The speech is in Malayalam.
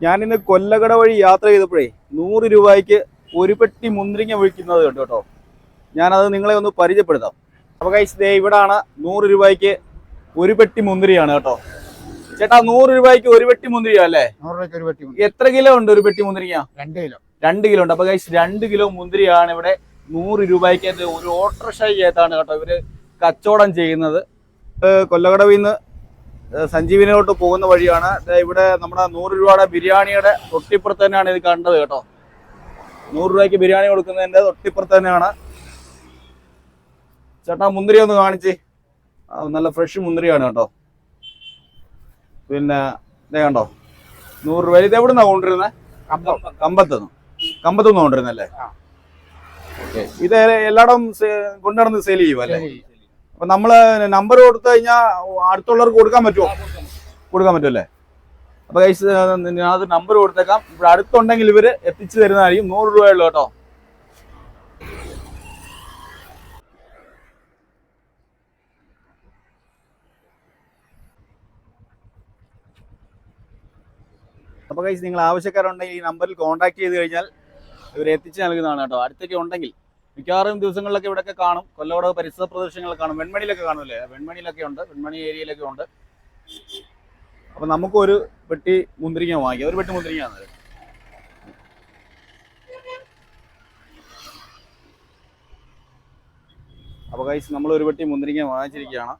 ഞാനിന്ന് കൊല്ലകട വഴി യാത്ര ചെയ്തപ്പോഴേ നൂറ് രൂപയ്ക്ക് ഒരു പെട്ടി മുന്തിരിങ്ങ വിളിക്കുന്നത് കണ്ടു കേട്ടോ. ഞാനത് നിങ്ങളെ ഒന്ന് പരിചയപ്പെടുത്താം. അപ്പോൾ കൈസ് ദേ ഇവിടാണ് നൂറ് രൂപയ്ക്ക് ഒരു പെട്ടി മുന്തിരിയാണ് കേട്ടോ. ചേട്ടാ നൂറ് രൂപയ്ക്ക് ഒരു പെട്ടി മുന്തിരിയാ അല്ലേ. എത്ര കിലോ ഉണ്ട് ഒരു പെട്ടി മുന്തിരിങ്ങ? രണ്ട് കിലോ. രണ്ട് കിലോ ഉണ്ട്. അപ്പൊ കൈസ് രണ്ട് കിലോ മുന്തിരിയാണ് ഇവിടെ നൂറ് രൂപയ്ക്ക് ഒരു ഓട്ടർഷായി ചേത്താണ് കേട്ടോ ഇവർ കച്ചവടം ചെയ്യുന്നത്. കൊല്ലകടവിന്ന് കൊല്ലകടവിൽ നിന്ന് ഏഹ് സഞ്ജീവിനിലോട്ട് പോകുന്ന വഴിയാണ്. ഇവിടെ നമ്മുടെ നൂറ് രൂപയുടെ ബിരിയാണിയുടെ തൊട്ടിപ്പുറത്ത് തന്നെയാണ് ഇത് കണ്ടത് കേട്ടോ. നൂറ് രൂപയ്ക്ക് ബിരിയാണി കൊടുക്കുന്നതിന്റെ തൊട്ടിപ്പുറത്ത് തന്നെയാണ്. ചേട്ടാ മുന്തിരി ഒന്ന് കാണിച്ച്. നല്ല ഫ്രഷ് മുന്തിരിയാണ് കേട്ടോ. പിന്നെ ഇതേ കണ്ടോ? നൂറ് രൂപ. ഇത് എവിടെ നിന്നാണ് കൊണ്ടിരുന്നത് കമ്പം. കമ്പത്തുനിന്ന്. കമ്പത്തുനിന്ന് കൊണ്ടിരുന്നല്ലേ. ഓക്കെ. ഇത് എല്ലായിടം കൊണ്ടുനടന്ന് സെയിൽ ചെയ്യും അല്ലേ ശരി. അപ്പൊ നമ്മൾ നമ്പർ കൊടുത്തു കഴിഞ്ഞാൽ അടുത്തുള്ളവർക്ക് കൊടുക്കാൻ പറ്റുമോ? കൊടുക്കാൻ പറ്റുമല്ലേ? അപ്പൊ കൈസ് അത് നമ്പർ കൊടുത്തേക്കാം. ഇവിടെ അടുത്തുണ്ടെങ്കിൽ ഇവർ എത്തിച്ചു തരുന്നതായിരിക്കും. നൂറ് രൂപയുള്ളൂ കേട്ടോ. അപ്പൊ കൈസ് നിങ്ങൾ ആവശ്യക്കാരുണ്ടെങ്കിൽ ഈ നമ്പറിൽ കോൺടാക്ട് ചെയ്ത് കഴിഞ്ഞാൽ ഇവർ എത്തിച്ചു നൽകുന്നതാണ് കേട്ടോ. അടുത്തൊക്കെ ഉണ്ടെങ്കിൽ. മിക്കവാറും ദിവസങ്ങളിലൊക്കെ ഇവിടെയൊക്കെ കാണും. കൊല്ലവട പരിസര പ്രദേശങ്ങളിലൊക്കെ കാണും. വെൺമണിയിലൊക്കെ കാണുമല്ലേ? വെൺമണിയിലൊക്കെ ഉണ്ട്. വെൺമണി ഏരിയയിലൊക്കെ ഉണ്ട്. അപ്പൊ നമുക്കൊരു പെട്ടി മുന്തിരിങ്ങ വാങ്ങിക്കാം. ഒരു പെട്ടി മുന്തിരിങ്ങ അപ്പൊ കൈസ് നമ്മൾ ഒരു പെട്ടി മുന്തിരിങ്ങ വാങ്ങിച്ചിരിക്കുകയാണ്.